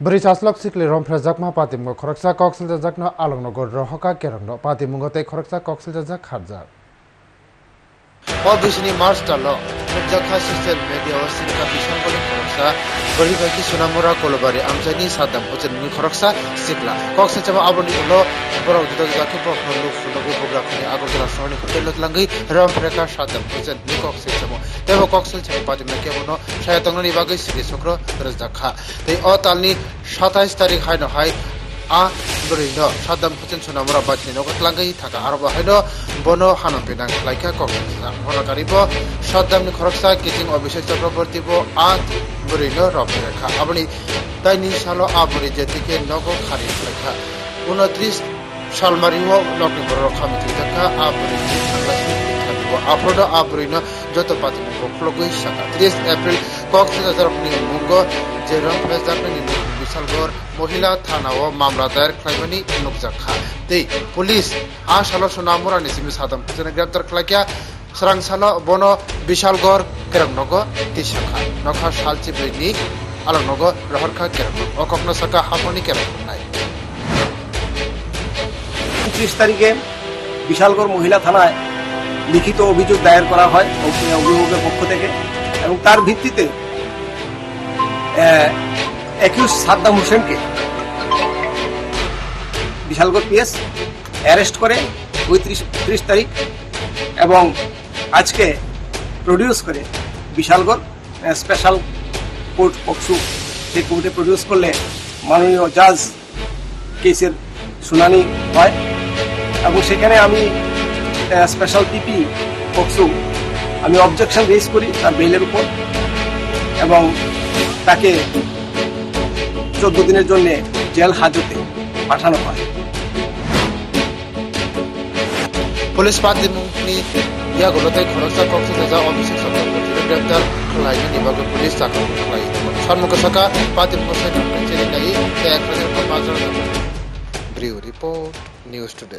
बरिश आसलक सिकलि रॉम्प्रेज पातिमुङ खरक्सा खरक्षा कोक्सल जजक्ना आलोगनो गोर्डर हका केरण पातिमुगो ते खरक्षा कोक्सल जजक्ना জাখা সোশ্যাল মিডিয়া ও সিনকা বিশাল বলে খরকসা বরিবাকি সোনামুরা কলবারি আমজানি সাদাম হোসেন নি খরকসা সিকলা কক্সে চামা আবনি উলো বড় দুদক জাকে প্রফলু ফুলগু বগ্রাখনি আগরতলা শহরনি হোটেল লতলাঙ্গি রমফ্রেকা সাদাম হোসেন নি কক্সে চামো তেব কক্সেল চামা পাদিমনা কেবনো সায়াতংনি বাগৈ সিরি শুক্র রজদাখা এই অ তালনি 27 তারিখ হাইনো হাই a brinno sadam husen sonamura bachni no tlangai thaka arba haino bono hanon pinang laika kok hono karibo sadam ni khoroksa kiting Abhishek Chakraborty বো a brinno robere kha abni তাইনি সালো আবরি যেদিকে নগ খারি লেখা উনত্রিশ সালমারিও বড় খামিতি দেখা আবরি আফ্রোড আবরিন যত পাতি ফ্লগুই শাখা ত্রিশ এপ্রিল কক্সবাজার মুঙ্গ যে রং ফেজারনি বিশালগড় মহিলা থানাও মামলা দায়ের খাইমানি নুকজাখা তৈ পুলিশ আ সালো সোনামুরা নিসিমি সাদাম। যেন গ্রেপ্তার খালাকিয়া স্রাং সালো বন, বিশালগড় কেরমনগ তিসাখা নখা সালচি বৈনি আলনগ রহরখা কেরমনগ অকগ্ন সাকা হাফনি কেরমনগ নাই? উনত্রিশ তারিখে বিশালগড় মহিলা থানায় লিখিত অভিযোগ দায়ের করা হয় অভিভাবকের পক্ষ থেকে এবং তার ভিত্তিতে একুশ সাদ্দাম হোসেনকে। বিশালগড় পিএস অ্যারেস্ট করে ওই ত্রিশ ত্রিশ তারিখ এবং আজকে প্রডিউস করে বিশালগড় স্পেশাল কোর্ট পক্সু সেই কোর্টে প্রডিউস করলে মাননীয় জাজ কেসের শুনানি হয় এবং সেখানে আমি স্পেশাল পিপি পক্সু আমি অবজেকশন রেজ করি তার বেলের উপর এবং তাকে চোদ্দ দিনের জন্য জেল হাজতে পাঠানো হয়। পুলিশ পাতিমুখনি ইয়াগুলোতে কক্ষ কক্সবাজার অভিষেক চক্রবর্তী গ্রেপ্তার খালাইনি নিবাগ পুলিশ চাকরি খালাই সম্মুখ শাখা পাতিমুখ সাইড চেরিনাই এক হাজার পাঁচ ব্রিউ রিপোর্ট, নিউজ টুডে।